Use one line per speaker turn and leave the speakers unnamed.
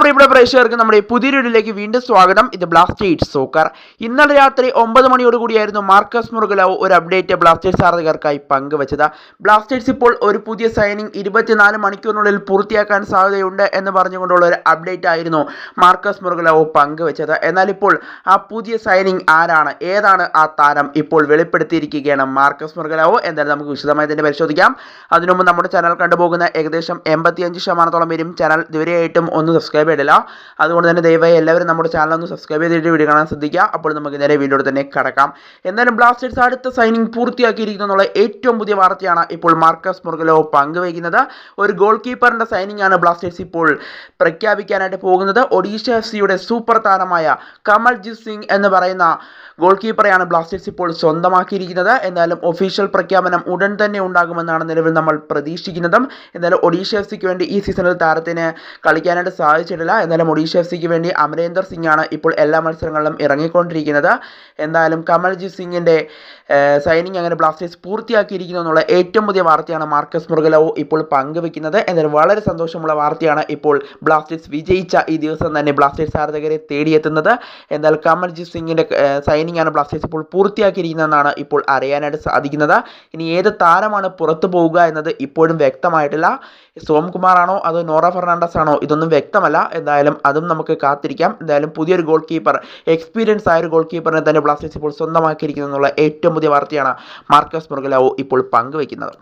പ്രിയപ്പെട്ട പ്രേക്ഷകർക്ക് നമ്മുടെ ഈ പുതിയ വീഡിയോയിലേക്ക് വീണ്ടും സ്വാഗതം. ഇത് ബ്ലാസ്റ്റേഴ്സ് സോക്കർ ഇന്നലെ രാത്രി ഒമ്പത് മണിയോട് കൂടിയായിരുന്നു മാർക്കസ് മുറുകലാവ് ഒരു അപ്ഡേറ്റ് ബ്ലാസ്റ്റേഴ്സ് ആരാധകർക്കായി പങ്കുവച്ചത്. ബ്ലാസ്റ്റേഴ്സ് ഇപ്പോൾ ഒരു പുതിയ സൈനിങ് ഇരുപത്തിനാല് മണിക്കൂറിനുള്ളിൽ പൂർത്തിയാക്കാൻ സാധ്യതയുണ്ട് എന്ന് പറഞ്ഞുകൊണ്ടുള്ള ഒരു അപ്ഡേറ്റ് ആയിരുന്നു മാർക്കസ് മുറുകലാവ് പങ്കുവച്ചത്. എന്നാൽ ഇപ്പോൾ ആ പുതിയ സൈനിങ് ആരാണ്? ഏതാണ് ആ താരം? ഇപ്പോൾ വെളിപ്പെടുത്തിയിരിക്കുകയാണ് മാർക്കസ് മുറുകലാവ്. എന്തായാലും നമുക്ക് വിശദമായി തന്നെ പരിശോധിക്കാം. അതിനു മുമ്പ് നമ്മുടെ ചാനൽ കണ്ടുപോകുന്ന ഏകദേശം എൺപത്തിയഞ്ച് ശതമാനത്തോളം പേരും ചാനൽ ഇതുവരെയായിട്ടും ഒന്ന് സബ്സ്ക്രൈബ് ചെയ്തില്ല അതുകൊണ്ട് തന്നെ ദയവായി എല്ലാവരും നമ്മുടെ ചാനൽ ഒന്ന് സബ്സ്ക്രൈബ് ചെയ്തിട്ട് വീഡിയോ കാണാൻ ശ്രദ്ധിക്കുക. അപ്പോൾ നമുക്ക് നേരെ വീഡിയോ തന്നെ കടക്കാം. എന്നാലും ബ്ലാസ്റ്റേഴ്സ് അടുത്ത സൈനിങ് പൂർത്തിയാക്കിയിരിക്കുന്നു എന്നുള്ള ഏറ്റവും പുതിയ വാർത്തയാണ് ഇപ്പോൾ മാർക്കസ് മുറുകലോ പങ്കുവയ്ക്കുന്നത്. ഒരു ഗോൾ കീപ്പറിന്റെ സൈനിങ് ആണ് ബ്ലാസ്റ്റേഴ്സ് ഇപ്പോൾ പ്രഖ്യാപിക്കാനായിട്ട് പോകുന്നത്. ഒഡീഷ എഫ് സിയുടെ സൂപ്പർ താരമായ കമൽജിത് സിംഗ് എന്ന് പറയുന്ന ഗോൾ കീപ്പറെയാണ് ബ്ലാസ്റ്റേഴ്സ് ഇപ്പോൾ സ്വന്തമാക്കിയിരിക്കുന്നത്. എന്നാലും ഒഫീഷ്യൽ പ്രഖ്യാപനം ഉടൻ തന്നെ ഉണ്ടാകുമെന്നാണ് നിലവിൽ നമ്മൾ പ്രതീക്ഷിക്കുന്നതും. എന്നാലും ഒഡീഷ എഫ് സിക്ക് വേണ്ടി ഈ സീസണിൽ താരത്തിന് കളിക്കാനായിട്ട് സാധിച്ചിട്ടില്ല എന്നാലും ഒഡീഷ എഫ് സിക്ക് വേണ്ടി അമരേന്ദർ സിംഗ് ആണ് ഇപ്പോൾ എല്ലാ മത്സരങ്ങളിലും ഇറങ്ങിക്കൊണ്ടിരിക്കുന്നത്. എന്തായാലും കമൽജിത് സിംഗിന്റെ സൈനിങ് അങ്ങനെ ബ്ലാസ്റ്റേഴ്സ് പൂർത്തിയാക്കിയിരിക്കുന്നു എന്നുള്ള ഏറ്റവും പുതിയ വാർത്തയാണ് മാർക്കസ് മുറുകലോ ഇപ്പോൾ പങ്കുവെക്കുന്നത് എന്നാലും വളരെ സന്തോഷമുള്ള വാർത്തയാണ് ഇപ്പോൾ ബ്ലാസ്റ്റേഴ്സ് വിജയിച്ച ഈ ദിവസം തന്നെ ബ്ലാസ്റ്റേഴ്സ് ആരാധകരെ തേടിയെത്തുന്നത്. എന്നാൽ കമൽജിത് സിംഗിന്റെ സൈനിങ് ആണ് ബ്ലാസ്റ്റേഴ്സ് ഇപ്പോൾ പൂർത്തിയാക്കിയിരിക്കുന്നതെന്നാണ് ഇപ്പോൾ അറിയാനായിട്ട് സാധിക്കുന്നത്. ഇനി ഏത് താരമാണ് പുറത്തു പോവുക എന്നത് ഇപ്പോഴും വ്യക്തമായിട്ടില്ല. സോംകുമാർ ആണോ അതോ നോറ ഫെർണാണ്ടസ് ആണോ ഇതൊന്നും വ്യക്തമല്ല. എന്തായാലും അതും നമുക്ക് കാത്തിരിക്കാം. എന്തായാലും പുതിയൊരു ഗോൾ കീപ്പർ എക്സ്പീരിയൻസ് ആയ ഒരു ഗോൾ കീപ്പറിനെ തന്നെ ബ്ലാസ്റ്റേഴ്സ് ഇപ്പോൾ സ്വന്തമാക്കിയിരിക്കുന്നു എന്നുള്ള ഏറ്റവും പുതിയ വാർത്തയാണ് മാർക്കസ് മുറുകലാവോ ഇപ്പോൾ പങ്കുവയ്ക്കുന്നത്.